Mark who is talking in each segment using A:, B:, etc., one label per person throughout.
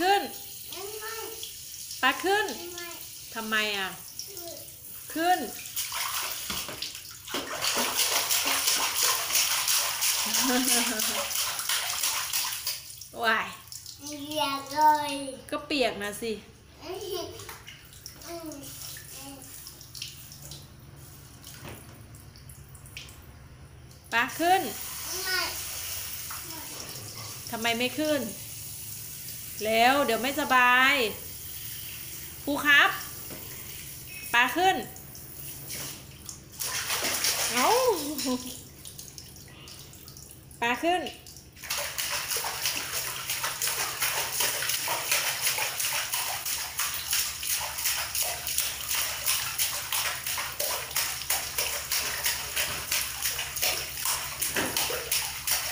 A: ขึ้นปาขึ้นทำไมอะ ขึ้น ว้าย
B: ไม่อยกเลย
A: ก็เปียกนะสิปลาขึ้น ทำไมไม่ขึ้น แล้วเดี๋ยวไม่สบายครูครับปลาขึ้น เอาปลาขึ้น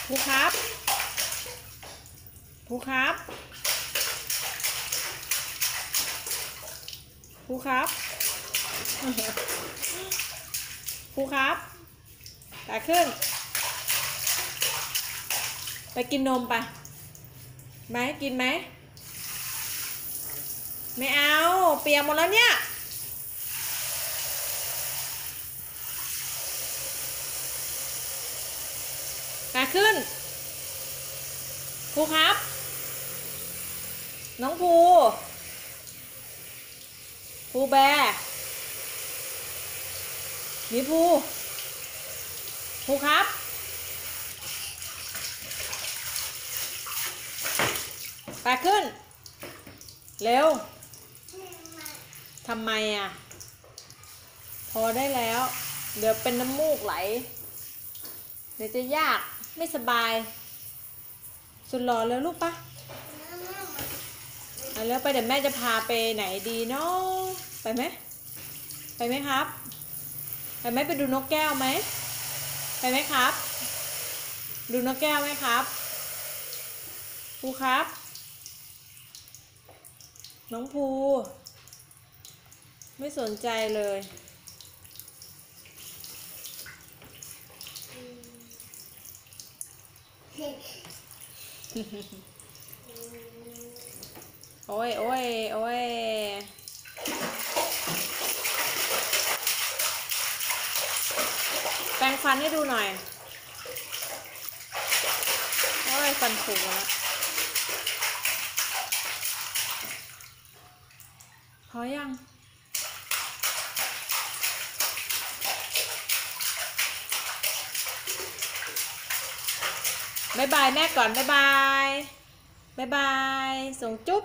A: ครูครับ ครูครับ รูครับครูครับตาขึ้น ไปกินนมไปไหมกินไหม ไม่เอา เปียกหมดแล้วเนี่ยตาขึ้นครูครับ น้องภู ภูแบหมีภูภูครับตาขึ้น เร็ว ทำไมอะ พอได้แล้ว เดี๋ยวเป็นน้ำมูกไหล เดี๋ยวจะยาก ไม่สบาย สุดหล่อเลยลูกปะเอาแล้วไปเดี๋ยวแม่จะพาไปไหนดีเนาะ ไปไหมไปไหมครับ ไปไหมไปดูนกแก้วไหมไปไหมครับ ดูนกแก้วไหมครับภูครับ น้องภูไม่สนใจเลยโอ้ยโอ้ยโอ้ย ฟันให้ดูหน่อยโอ้ยฟันผุแล้วพอยังบายบายแม่ก่อนบายบายบายบายส่งจุ๊บ